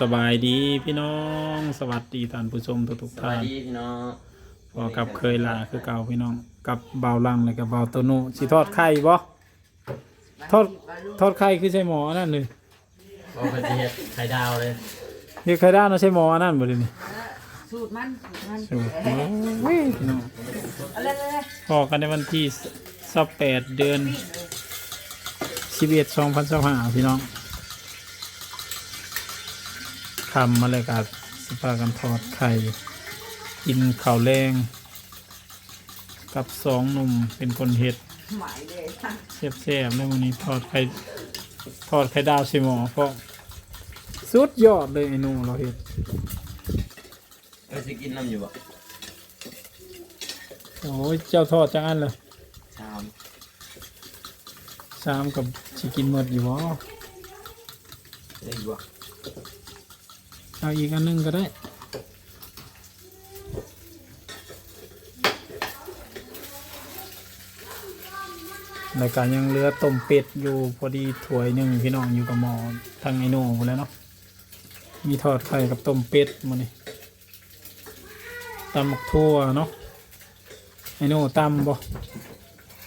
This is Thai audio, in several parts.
สบายดีพี่น้อง สวัสดีท่านผู้ชมทุกทุกสๆวัท่าสนดีพี่น้องพอกับเคยลาคือเก่าพี่น้อง กับเบาลังเลยกับเบาโตโน่สิทอดไข่บ่ทอดทอดไข่คือใช่หมออันนั่นเลยบอกเป็นเฮ็ดไข่ดาวเลยเรียกไข่ดาวนะใช่หมออันนั่นบ่เลยนี่สูตรมันสูตรมันสูตรโอ้ยพี่น้องอะไรเลยพอกันในวันที่28เดือน11 2025พี่น้อง คำมาเลยกับสปากันทอดไข่ กินข้าวแรงกับสองหนุ่มเป็นคนเฮ็ดหมายเลยค่ะเสียบเสียบๆเลยวันนี้ทอดไข่ทอดไข่ดาวใส่หมอเพราะสุดยอดเลยไอ้หนูเราเห็นเอ้ยสิกินน้ำอยู่บ่โอ้ยเจ้าทอดจังอันเลยชามสามกับสิกินหมดอยู่บ่ได้อยู่บ่ เอาอีกอันหนึงก็ได้รายการยังเหลือต้มเป็ดอยู่พอดีถ้วยหนึ่งพี่น้องอยู่กับหมอทางไอ้หนูหมดแล้วเนาะมีทอดไข่กับต้มเป็ดมานี่ตำหมักทั่วเนาะไอ้หนูตำบ่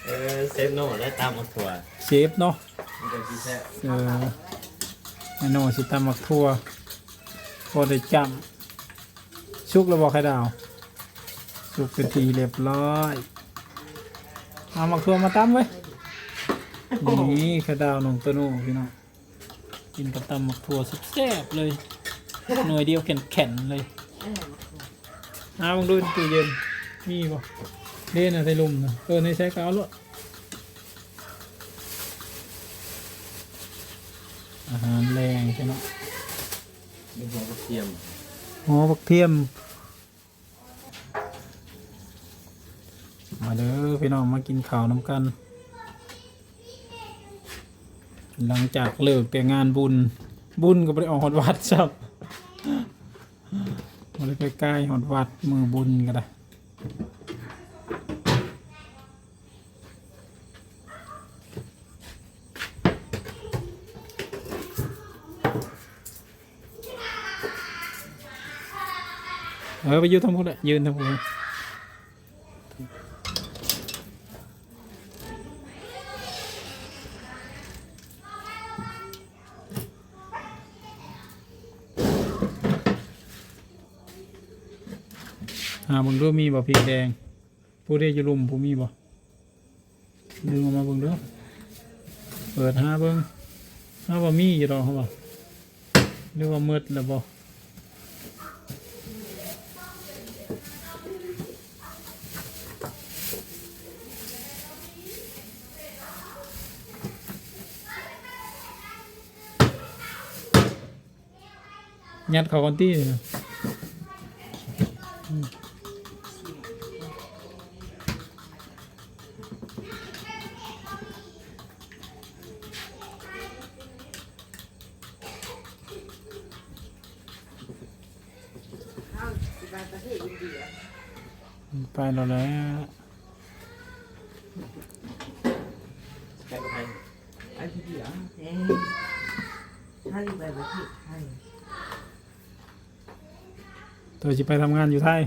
เออเซฟโน่ได้ตามมาถั่วเชฟเนาะมันจะพี่แซ่บเออไอ้โน่สิตำมักทั่ว พอได้จำชุกแล้วบอกไข่ดาวชุกเป็นทีเรียบร้อยเอามักทั่วมาตำไว้นี่ไข่ดาวนองตโนพี่น้องกินกับตำมักทั่วแซ่บๆเลยหน่วยเดียวแข็งๆเลยเอาบังดูตู้เย็นมีป่ะเล่นอะไรลุมนะเออในใช้กาวลวดอาหารแรงใช่ไหม มีหัวกระเทียมหอผักเทียม มาเด้อพี่น้องมากินข้าวน้ำกัน หลังจากเลิกแต่งานบุญ บุญก็ไปออกหอดวัดซับมาเลยใกล้ๆหอดวัดมือบุญก็ได้ เออไปยืนทางพุทธอะยืนทางพุทธหาเบิ่งดูมีบ่พริกแดง ผู้ได้อยู่ลุมผู้มีบ่ดึงออกมาเบิ่งดูเปิดหาเบิ่งหาบ่มีอยู่ดอกเขาบ่หรือว่ามืดแล้วบ่ ยัดเขากันตี้เลยนะเอาสิไปประเทศอินเดียไปแล้วแหล้วแซ่บกับไข่ไปอินเดียเอ้ถ้าอยู่ไปประเทศไทย ตัวจะไปทำงานอยู่ไทย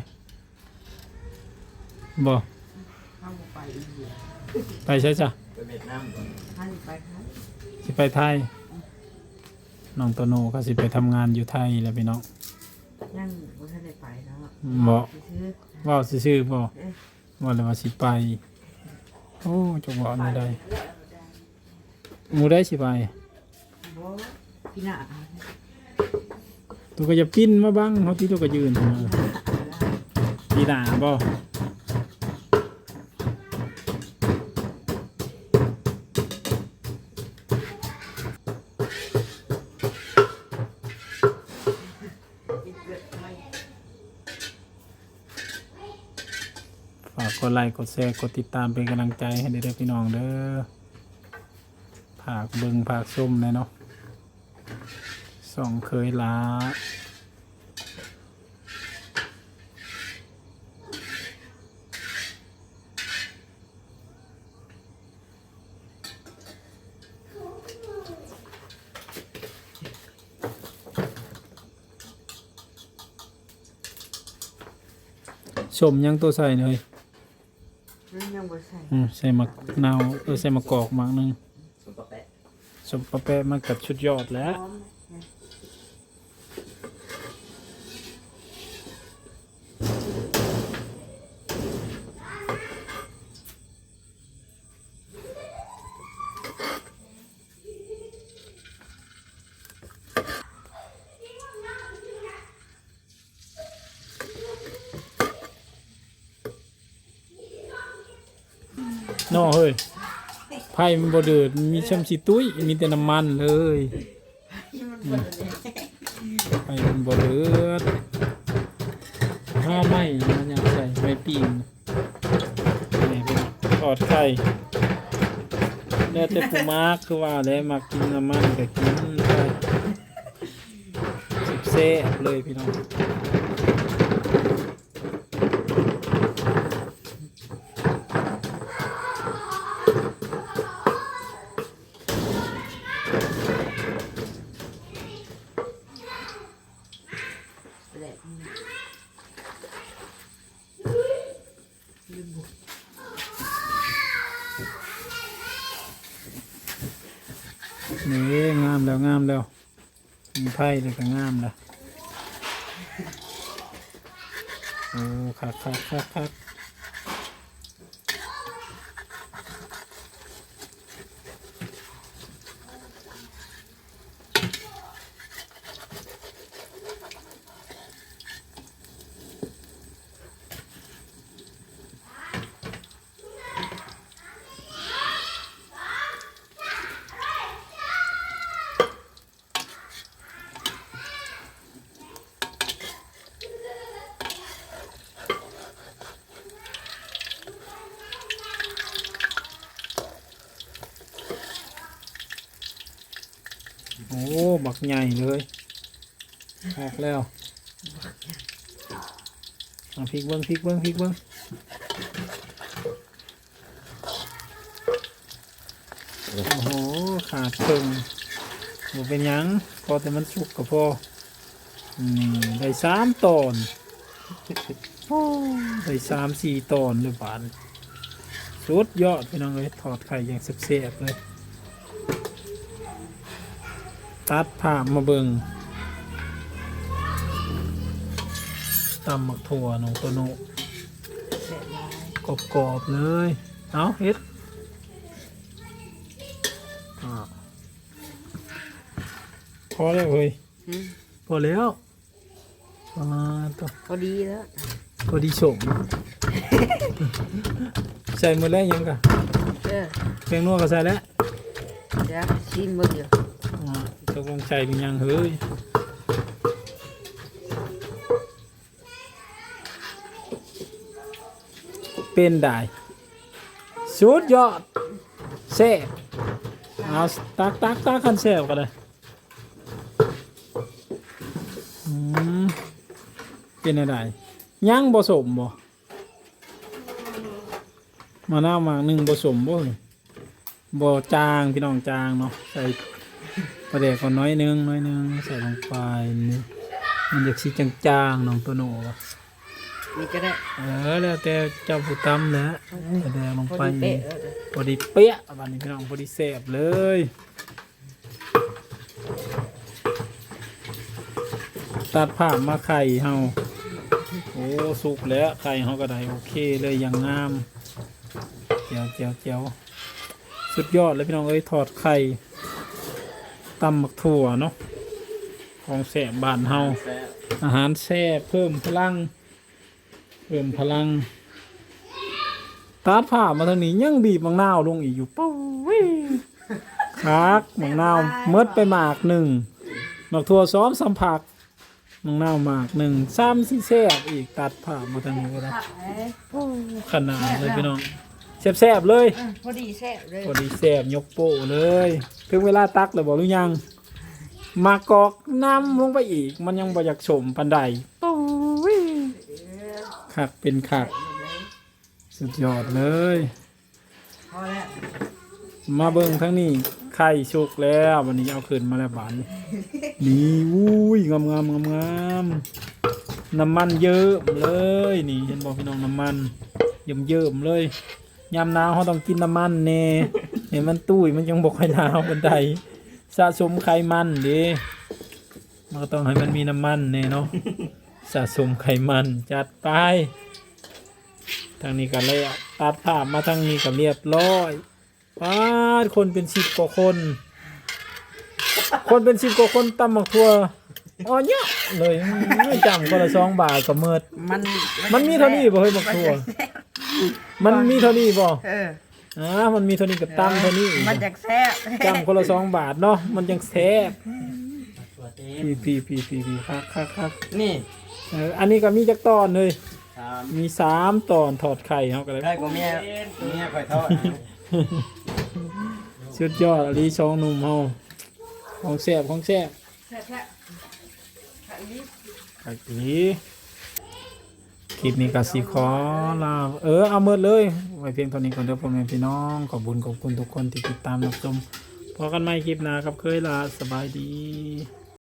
บ่เข้าไปอินเดียไปใช่จ้ะไปเวียดนามก่อนถ้าอยู่ไปไทยสิไปไทยน้องโตโน่ก็สิไปทำงานอยู่ไทยแหล้วพี่น้องนั่งบนทะเลไปแล้วบ่ซื้อเว้าซื่อๆบ่ว่าเลยว่าสิไป โอ้จังหวะไม่ได้หมูได้สิไปบ่พี่หน้า ตัวก็จะปิ้นมาบ้างเขาที่ตัวก็ยืนปีหนาบ่ฝากกดไลค์กดแชร์กดติดตามเป็นกำลังใจให้เด้อพี่น้องเด้อผากเบิงผากส้มเลยเนาะ ส่องเคยล้าชมยังตัวใส่เลยอืมใส่หมักนาวเออใส่หมักอกหมักหนึงสมปะแปะ สมปะแปะมากับชุดยอดแล้ว นะนอเฮ้ยไผ่มันบ่เดือดมีช่ำสีตุ้ยมีแต่น้ำมันเลยได้ไผ่มันบ่เดือดถ้าไม่มันยากใส่ไม่ปิ้งนี่เป็นทอดไข่แล้วแต่ผู้มากคือว่าแล้วมักกินน้ำมันก็กินไปแซ่บๆเลยพี่น้อง แหละลืมบุก นี่งามแล้วงามแล้วมีไพ่เลยก็งามแล้วโอ้คักคักคักคัก โอ้ บักใหญ่เลยออกแล้วเอาพริกเบิ้งพริกเบิ้งพริกเบิ้งโอ้โห ขาดเพิ่งโอ้เป็นยังพอแต่มันสุกก็พอ นี่ได้สามตอนได้สามสี่ตอนเลยบานสุดยอดพี่น้องเลยทอดไข่อย่างเสียบๆเลย ตัดผ่ามาเบิงตำหมักถั่วน้องตัวโนแหละลายกรอบๆเลย เอาเฮ็ดอ้าวพอแล้วเฮ้ยอืมพอแล้วอ่าตัวพอดีแล้วพอดีสมใส่หมดแล้วยังกะเออแป้งนัวก็ใส่แล้วเดี๋ยวชิมเบิ่งอยู่อ่าต กลงใส่เป็นยังเฮ้ยเป็นได้สุดยอดแซ่เอาตักตักตักขันแซ่กันเลยเป็นอะไรยังผสมบ่มาหน้ามาหนึ่งผสมบ่บ่จางพี่น้องจางเนาะใส่ ประเดี๋ยวก่อนน้อยหนึงน้อยหนึงใส่ลงไปนี่มันจะสีจางๆน้องตัวโนวะนี่ก็ได้เออแล้วแต่เจ้าผู้ตำแหละประเดี๋ยวลงพอไปดีเป๊ะแล้วพอดีเปี้ยบันนี้พี่น้องพอดีแซ่บเลยตัดผ่ามาไข่เฮาโอ้สุกแล้วไข่เฮาก็ได้โอเคเลยอย่างงามเจียวเจียวเจียวสุดยอดเลยพี่น้องเอ้ยทอดไข่ ตำหมักถั่วเนาะของแสบบานเฮาแซ่บอาหารแซ่บเพิ่มพลัง เพิ่มพลังตัดผ่ามาทางนี้ยังบีบมังนาวลงอีกอยู่ปุ๊วิคักมังนาวเมดไปหมากหนึ่งหมักถั่วซ้อมสัมผักมังนาวหมากหนึ่งซ้ำสี่แซ่บอีกตัดผ่ามาทางนี้ก็ได้ผักเอ้ยขนาดเลยพี่น้อง แซ่บๆเลยอะพอดีแซ่บเลยพอดีแซ่บยกโป้เลยถึงเวลาตักแล้วบอกหรือยัง มากอกน้ำลงไปอีก มันยังบ่อยากสมปันใดปุ๊วิเออคักเป็นคักหมดเลยสุดยอดเลย พอแล้วมาเบิ่งทั้งนี้ไข่ชุกแล้ววันนี้เอาขึ้นมาแล้วบานนี่นี่อุ้ยงามงามงามงามน้ำมันเยอะเลย นี่เห็นบอกพี่น้องน้ำมันเยิ้มเยิ้มๆเลย ยามหนาวเขาต้องกินน้ำมันแน่เห็นมันตุ้ยมันยังบอกให้หนาวบันไดสะสมไขมันเดิมันก็ต้องให้มันมีน้ำมันแน่เนาะสะสมไขมันจัดไปทางนี้ก็เลยตัดภาพมาทางนี้ก็เรียบร้อยป้าดคนเป็นสิบกว่าคน คนเป็นสิบกว่าคนตำหมักทั่วอ๋อเนี่ยเลยไม่จำคนละสองบาทก็เมิดมันมันมีเท่านี้บ่เฮ้ยบักทั่ว มันมีเท่านี้บ่เอออ่ามันมีเท่านี้กับตั้มเท่านี้มันจากแซ่บจำคนละสองบาทเนาะมันยังแซ่บตัวเต็มพี่พี่พี่พี่พี่ครับครับครับนี่เอออันนี้ก็มีจักตอนเลยสามมีสามตอนถอดไข่เขาก็เลยได้กูเมียเมียคอยทอดสุดยอดอลีสองหนุ่มเฮาของแซ่บของแซ่บแซ่บแซ่บอันนี้ไข่ปี คลิปนี้ก็สิขอลาเออเอาเมิดเลย ไว้เพียงเท่านี้ก่อนเด้อพ่อแม่พี่น้องขอบคุญขอบคุณทุกคนที่ติดตามรับชมพอกันใหม่คลิปหน้าครับเคยลาสบายดี